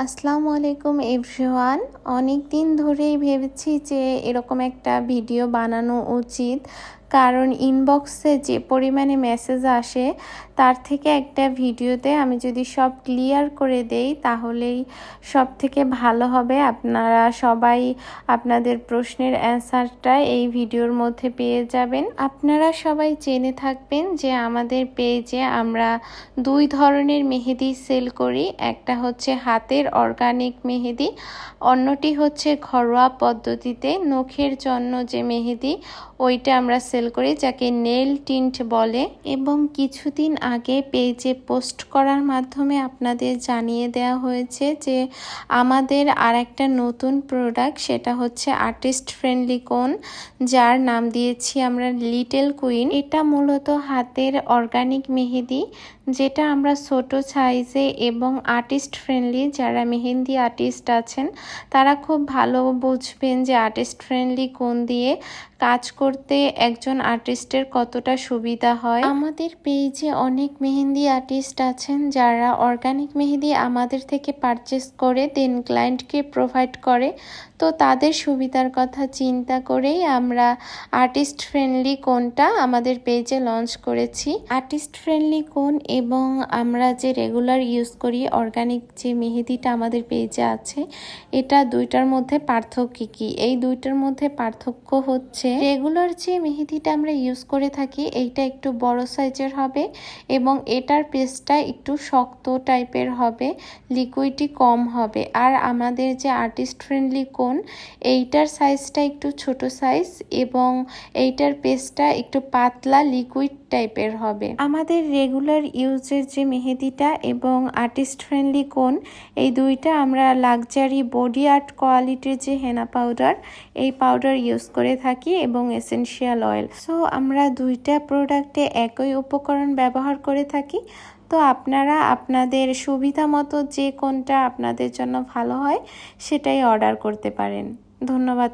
আসসালামু আলাইকুম এভরিওয়ান। অনেক দিন ধরেই ভেবেছি যে এরকম একটা ভিডিও বানানো উচিত। কারণ ইনবক্সে যে পরিমাণে মেসেজ আসে, তার থেকে একটা ভিডিওতে আমি যদি সব ক্লিয়ার করে দেই, তাহলেই সব থেকে ভালো হবে। আপনারা সবাই আপনাদের প্রশ্নের অ্যান্সারটা এই ভিডিওর মধ্যে পেয়ে যাবেন। আপনারা সবাই জেনে থাকবেন যে আমাদের পেজে আমরা দুই ধরনের মেহেদি সেল করি। একটা হচ্ছে হাতের অর্গানিক মেহেদি, অন্যটি হচ্ছে ঘরোয়া পদ্ধতিতে নখের জন্য যে মেহেদি ওইটা আমরা সেল করি, যাকে নেল টিন্ট বলে। এবং কিছুদিন আগে পেজে পোস্ট করার মাধ্যমে আপনাদের জানিয়ে দেওয়া হয়েছে যে আমাদের আর একটা নতুন প্রোডাক্ট, সেটা হচ্ছে আর্টিস্ট ফ্রেন্ডলি কোন, যার নাম দিয়েছি আমরা লিটেল কুইন। এটা মূলত হাতের অর্গানিক মেহেদি যেটা আমরা ছোট সাইজে এবং আর্টিস্ট ফ্রেন্ডলি যারা মেহেন্দি আর্টিস্ট আছেন, তারা খুব ভালো বুঝবেন যে আর্টিস্ট ফ্রেন্ডলি কোন দিয়ে কাজ করতে একজন আর্টিস্টের কতটা সুবিধা হয়। আমাদের পেজে অনেক মেহেন্দি আর্টিস্ট আছেন, যারা অর্গানিক মেহেদি আমাদের থেকে পারচেস করে দেন ক্লায়েন্টকে প্রোভাইড করে। তো তাদের সুবিধার কথা চিন্তা করেই আমরা আর্টিস্ট ফ্রেন্ডলি কোনটা আমাদের পেজে লঞ্চ করেছি। আর্টিস্ট ফ্রেন্ডলি কোন এবং আমরা যে রেগুলার ইউজ করি অর্গানিক যে মেহেদিটা আমাদের পেজে আছে, এটা দুইটার মধ্যে পার্থক্য কি? এই দুইটার মধ্যে পার্থক্য হচ্ছে রেগুলার যে মেহেদিটা আমরা ইউজ করে থাকি, এইটা একটু বড় সাইজের হবে এবং এটার পেস্টটা একটু শক্ত টাইপের হবে লিকুইডটি কম হবে। আর আমাদের যে আর্টিস্ট ফ্রেন্ডলি কোন এইটার সাইজটা একটু ছোট সাইজ এবং এইটার পেস্টটা একটু পাতলা লিকুইড টাইপের হবে। আমাদের রেগুলার ইউজের যে মেহেদিটা এবং আর্টিস্ট ফ্রেন্ডলি কোন, এই দুইটা আমরা লাক্সারি বডি আর্ট কোয়ালিটির যে হেনা পাউডার এই পাউডার ইউজ করে থাকি এবং এসেনশিয়াল অয়েল সো আমরা দুইটা প্রোডাক্টে একই উপকরণ ব্যবহার করে থাকি। তো আপনারা আপনাদের সুবিধা মতো যে কোনটা আপনাদের জন্য ভালো হয়, সেটাই অর্ডার করতে পারেন। ধন্যবাদ।